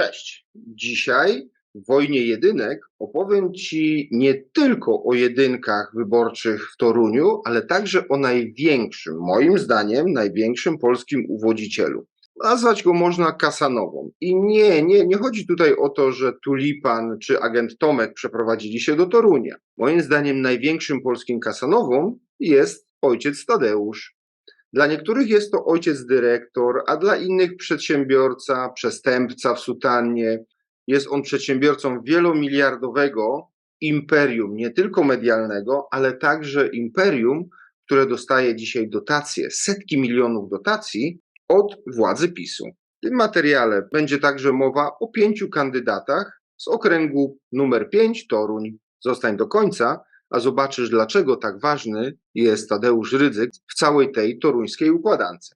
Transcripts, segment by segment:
Cześć. Dzisiaj w wojnie jedynek opowiem Ci nie tylko o jedynkach wyborczych w Toruniu, ale także o największym, moim zdaniem, największym polskim uwodzicielu. Nazwać go można Kasanową. I nie, nie, nie chodzi tutaj o to, że Tulipan czy agent Tomek przeprowadzili się do Torunia. Moim zdaniem największym polskim Kasanową jest ojciec Tadeusz. Dla niektórych jest to ojciec dyrektor, a dla innych przedsiębiorca, przestępca w sutannie. Jest on przedsiębiorcą wielomiliardowego imperium, nie tylko medialnego, ale także imperium, które dostaje dzisiaj dotacje, setki milionów dotacji od władzy PiSu. W tym materiale będzie także mowa o pięciu kandydatach z okręgu numer 5 Toruń. Zostań do końca, a zobaczysz, dlaczego tak ważny jest Tadeusz Rydzyk w całej tej toruńskiej układance.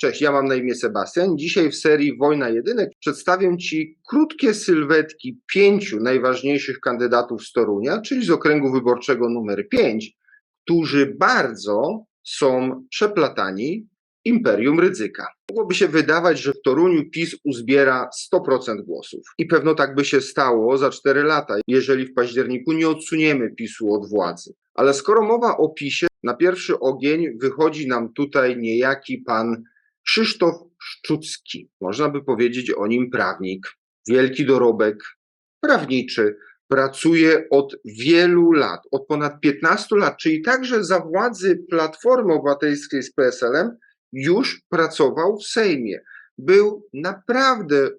Cześć, ja mam na imię Sebastian. Dzisiaj w serii Wojna Jedynek przedstawię Ci krótkie sylwetki pięciu najważniejszych kandydatów z Torunia, czyli z okręgu wyborczego numer 5, którzy bardzo są przeplatani imperium ryzyka. Mogłoby się wydawać, że w Toruniu PiS uzbiera 100% głosów. I pewno tak by się stało za 4 lata, jeżeli w październiku nie odsuniemy PiSu od władzy. Ale skoro mowa o PiSie, na pierwszy ogień wychodzi nam tutaj niejaki pan Krzysztof Szczucki. Można by powiedzieć o nim prawnik. Wielki dorobek prawniczy. Pracuje od wielu lat, od ponad 15 lat, czyli także za władzy Platformy Obywatelskiej z PSL-em już pracował w Sejmie. Był naprawdę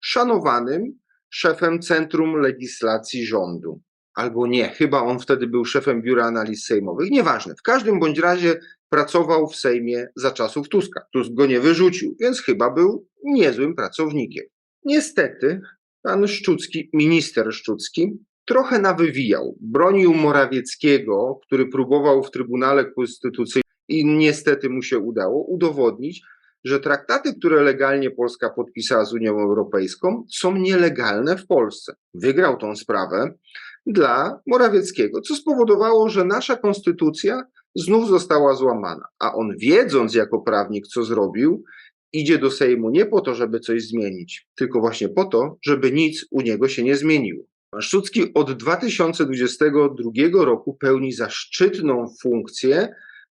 szanowanym szefem Centrum Legislacji Rządu. Albo nie, chyba on wtedy był szefem Biura Analiz Sejmowych. Nieważne. W każdym bądź razie pracował w Sejmie za czasów Tuska. Tusk go nie wyrzucił, więc chyba był niezłym pracownikiem. Niestety, pan Szczucki, minister Szczucki, trochę nawywijał. Bronił Morawieckiego, który próbował w Trybunale Konstytucyjnym i niestety mu się udało udowodnić, że traktaty, które legalnie Polska podpisała z Unią Europejską, są nielegalne w Polsce. Wygrał tą sprawę dla Morawieckiego, co spowodowało, że nasza konstytucja znów została złamana. A on, wiedząc jako prawnik, co zrobił, idzie do Sejmu nie po to, żeby coś zmienić, tylko właśnie po to, żeby nic u niego się nie zmieniło. Szczucki od 2022 roku pełni zaszczytną funkcję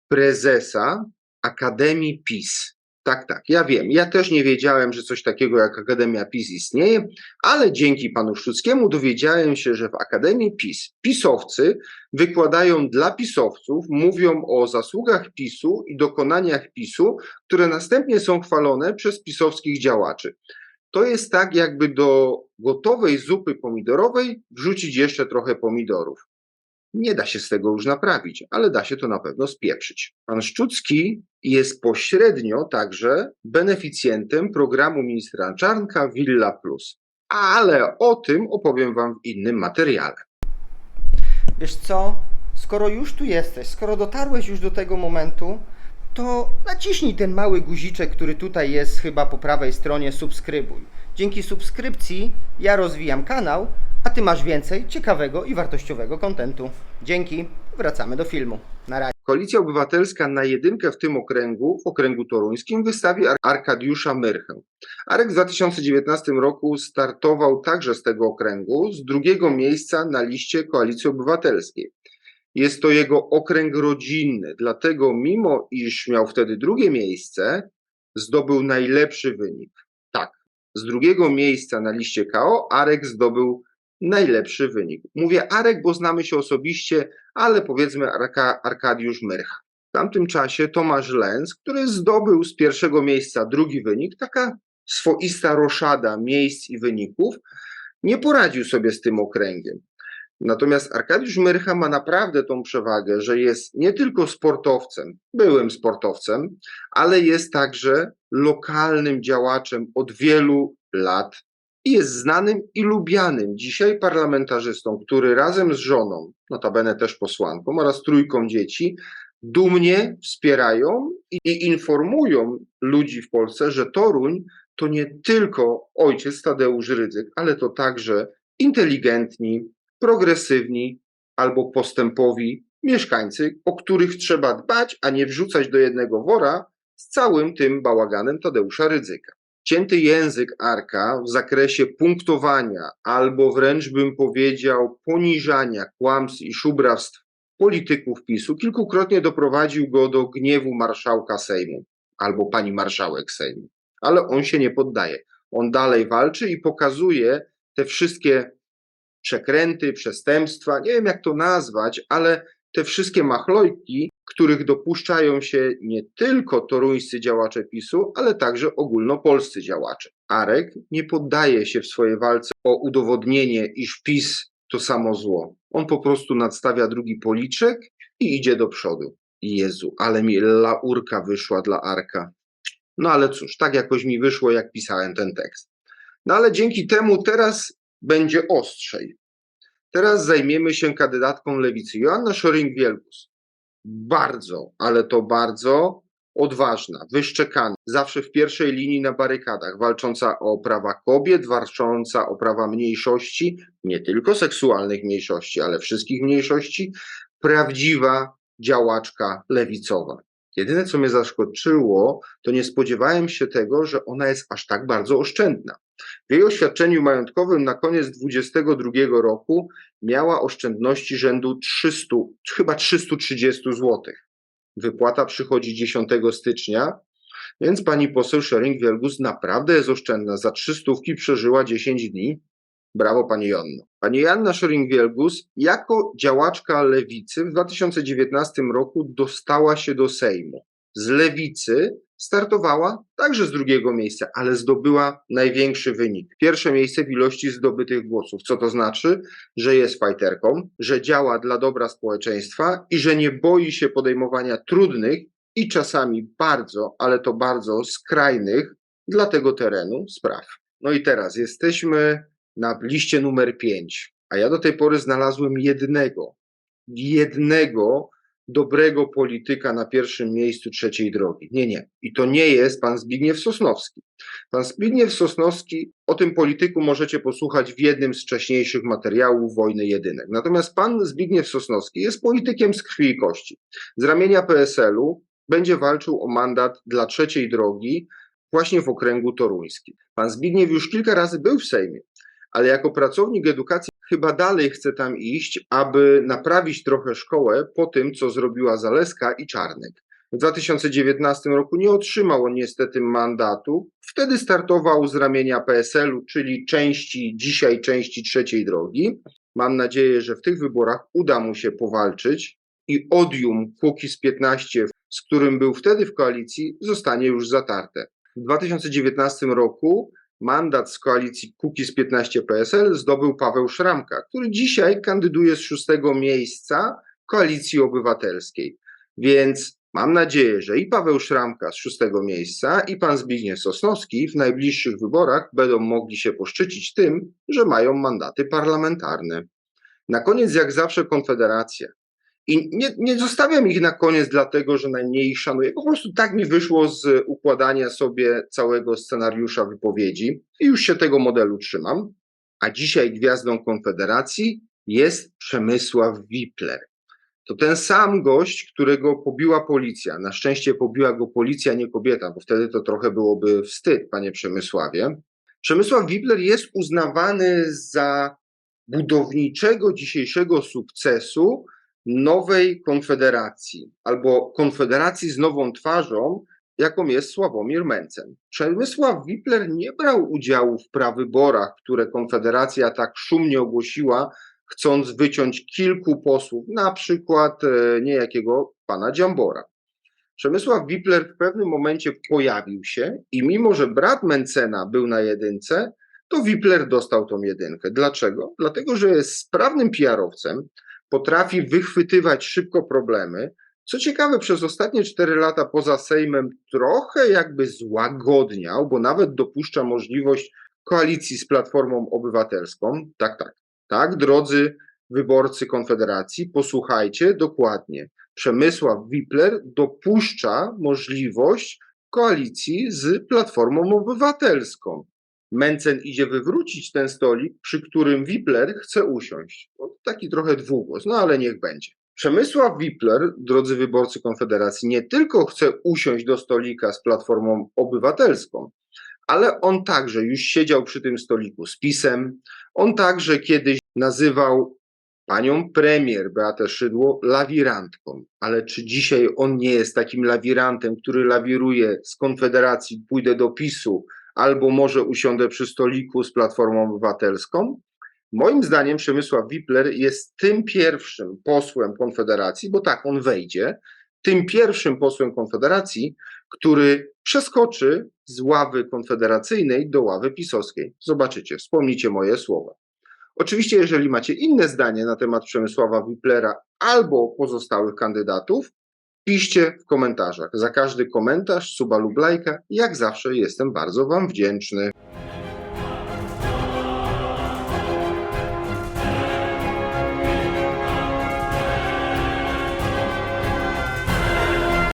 prezesa Akademii PiS. Tak, tak, ja wiem. Ja też nie wiedziałem, że coś takiego jak Akademia PiS istnieje, ale dzięki panu Szczuckiemu dowiedziałem się, że w Akademii PiS pisowcy wykładają dla pisowców, mówią o zasługach PiSu i dokonaniach PiSu, które następnie są chwalone przez pisowskich działaczy. To jest tak, jakby do gotowej zupy pomidorowej wrzucić jeszcze trochę pomidorów. Nie da się z tego już naprawić, ale da się to na pewno spieprzyć. Pan Szczucki jest pośrednio także beneficjentem programu ministra Czarnka Villa Plus. Ale o tym opowiem Wam w innym materiale. Wiesz co? Skoro już tu jesteś, skoro dotarłeś już do tego momentu, to naciśnij ten mały guziczek, który tutaj jest chyba po prawej stronie subskrybuj. Dzięki subskrypcji ja rozwijam kanał, a ty masz więcej ciekawego i wartościowego kontentu. Dzięki. Wracamy do filmu. Na razie. Koalicja Obywatelska na jedynkę w tym okręgu, w okręgu toruńskim, wystawi Ar- Arkadiusza Myrchę. Arek w 2019 roku startował także z tego okręgu, z drugiego miejsca na liście Koalicji Obywatelskiej. Jest to jego okręg rodzinny, dlatego mimo iż miał wtedy drugie miejsce, zdobył najlepszy wynik. Tak, z drugiego miejsca na liście KO Arek zdobył najlepszy wynik. Mówię Arek, bo znamy się osobiście, ale powiedzmy Arka, Arkadiusz Myrcha. W tamtym czasie Tomasz Lenz, który zdobył z pierwszego miejsca drugi wynik, taka swoista roszada miejsc i wyników, nie poradził sobie z tym okręgiem. Natomiast Arkadiusz Myrcha ma naprawdę tą przewagę, że jest nie tylko sportowcem, byłym sportowcem, ale jest także lokalnym działaczem od wielu lat i jest znanym i lubianym dzisiaj parlamentarzystą, który razem z żoną, notabene też posłanką oraz trójką dzieci, dumnie wspierają i, informują ludzi w Polsce, że Toruń to nie tylko ojciec Tadeusz Rydzyk, ale to także inteligentni, progresywni, albo postępowi mieszkańcy, o których trzeba dbać, a nie wrzucać do jednego wora z całym tym bałaganem Tadeusza Rydzyka. Cięty język Arka w zakresie punktowania, albo wręcz bym powiedział poniżania kłamstw i szubrawstw polityków PiSu, kilkukrotnie doprowadził go do gniewu marszałka Sejmu albo pani marszałek Sejmu. Ale on się nie poddaje. On dalej walczy i pokazuje te wszystkie przekręty, przestępstwa, nie wiem jak to nazwać, ale te wszystkie machlojki, których dopuszczają się nie tylko toruńscy działacze PiSu, ale także ogólnopolscy działacze. Arek nie poddaje się w swojej walce o udowodnienie, iż PiS to samo zło. On po prostu nadstawia drugi policzek i idzie do przodu. Jezu, ale mi laurka wyszła dla Arka. No ale cóż, tak jakoś mi wyszło, jak pisałem ten tekst. No ale dzięki temu teraz będzie ostrzej. Teraz zajmiemy się kandydatką lewicy, Joanna Szoring-Wielgus. Bardzo, ale to bardzo odważna, wyszczekana, zawsze w pierwszej linii na barykadach, walcząca o prawa kobiet, walcząca o prawa mniejszości, nie tylko seksualnych mniejszości, ale wszystkich mniejszości, prawdziwa działaczka lewicowa. Jedyne, co mnie zaskoczyło, to nie spodziewałem się tego, że ona jest aż tak bardzo oszczędna. W jej oświadczeniu majątkowym na koniec 2022 roku miała oszczędności rzędu 300, chyba 330 zł. Wypłata przychodzi 10 stycznia, więc pani poseł Szering-Wielgus naprawdę jest oszczędna. Za 300 przeżyła 10 dni. Brawo pani Joanno. Pani Joanna Szering-Wielgus jako działaczka lewicy w 2019 roku dostała się do Sejmu. Z lewicy startowała także z drugiego miejsca, ale zdobyła największy wynik. Pierwsze miejsce w ilości zdobytych głosów. Co to znaczy? Że jest fajterką, że działa dla dobra społeczeństwa i że nie boi się podejmowania trudnych i czasami bardzo, ale to bardzo skrajnych dla tego terenu spraw. No i teraz jesteśmy na liście numer 5, a ja do tej pory znalazłem jednego, jednego dobrego polityka na pierwszym miejscu trzeciej drogi. Nie, nie. I to nie jest pan Zbigniew Sosnowski. Pan Zbigniew Sosnowski, o tym polityku możecie posłuchać w jednym z wcześniejszych materiałów Wojny Jedynek. Natomiast pan Zbigniew Sosnowski jest politykiem z krwi i kości. Z ramienia PSL-u będzie walczył o mandat dla trzeciej drogi właśnie w okręgu toruńskim. Pan Zbigniew już kilka razy był w Sejmie, ale jako pracownik edukacji chyba dalej chce tam iść, aby naprawić trochę szkołę po tym, co zrobiła Zaleska i Czarnek. W 2019 roku nie otrzymał on niestety mandatu. Wtedy startował z ramienia PSL-u, czyli części, dzisiaj części trzeciej drogi. Mam nadzieję, że w tych wyborach uda mu się powalczyć i odium Kukiz 15, z którym był wtedy w koalicji, zostanie już zatarte. W 2019 roku mandat z koalicji Kukiz 15 PSL zdobył Paweł Szramka, który dzisiaj kandyduje z szóstego miejsca koalicji obywatelskiej. Więc mam nadzieję, że i Paweł Szramka z szóstego miejsca, i pan Zbigniew Sosnowski w najbliższych wyborach będą mogli się poszczycić tym, że mają mandaty parlamentarne. Na koniec, jak zawsze, Konfederacja. I nie, nie zostawiam ich na koniec, dlatego że najmniej ich szanuję. Po prostu tak mi wyszło z układania sobie całego scenariusza wypowiedzi i już się tego modelu trzymam. A dzisiaj gwiazdą Konfederacji jest Przemysław Wipler. To ten sam gość, którego pobiła policja. Na szczęście pobiła go policja, nie kobieta, bo wtedy to trochę byłoby wstyd, panie Przemysławie. Przemysław Wipler jest uznawany za budowniczego dzisiejszego sukcesu nowej konfederacji albo konfederacji z nową twarzą, jaką jest Sławomir Mencen. Przemysław Wipler nie brał udziału w prawyborach, które Konfederacja tak szumnie ogłosiła, chcąc wyciąć kilku posłów, na przykład e, niejakiego pana Dziambora. Przemysław Wipler w pewnym momencie pojawił się i mimo, że brat Mencena był na jedynce, to Wipler dostał tą jedynkę. Dlaczego? Dlatego, że jest sprawnym PR-owcem, potrafi wychwytywać szybko problemy. Co ciekawe, przez ostatnie cztery lata poza Sejmem trochę jakby złagodniał, bo nawet dopuszcza możliwość koalicji z Platformą Obywatelską. Tak, tak, tak, drodzy wyborcy Konfederacji, posłuchajcie dokładnie. Przemysław Wipler dopuszcza możliwość koalicji z Platformą Obywatelską. Mencen idzie wywrócić ten stolik, przy którym Wipler chce usiąść. No, taki trochę dwugłos, no ale niech będzie. Przemysław Wipler, drodzy wyborcy Konfederacji, nie tylko chce usiąść do stolika z Platformą Obywatelską, ale on także już siedział przy tym stoliku z PiSem. On także kiedyś nazywał panią premier Beatę Szydło lawirantką. Ale czy dzisiaj on nie jest takim lawirantem, który lawiruje z Konfederacji, pójdę do PiSu, albo może usiądę przy stoliku z Platformą Obywatelską? Moim zdaniem Przemysław Wipler jest tym pierwszym posłem Konfederacji, bo tak, on wejdzie, tym pierwszym posłem Konfederacji, który przeskoczy z ławy konfederacyjnej do ławy pisowskiej. Zobaczycie, wspomnijcie moje słowa. Oczywiście, jeżeli macie inne zdanie na temat Przemysława Wiplera albo pozostałych kandydatów, piszcie w komentarzach. Za każdy komentarz, suba lub lajka, jak zawsze jestem bardzo Wam wdzięczny.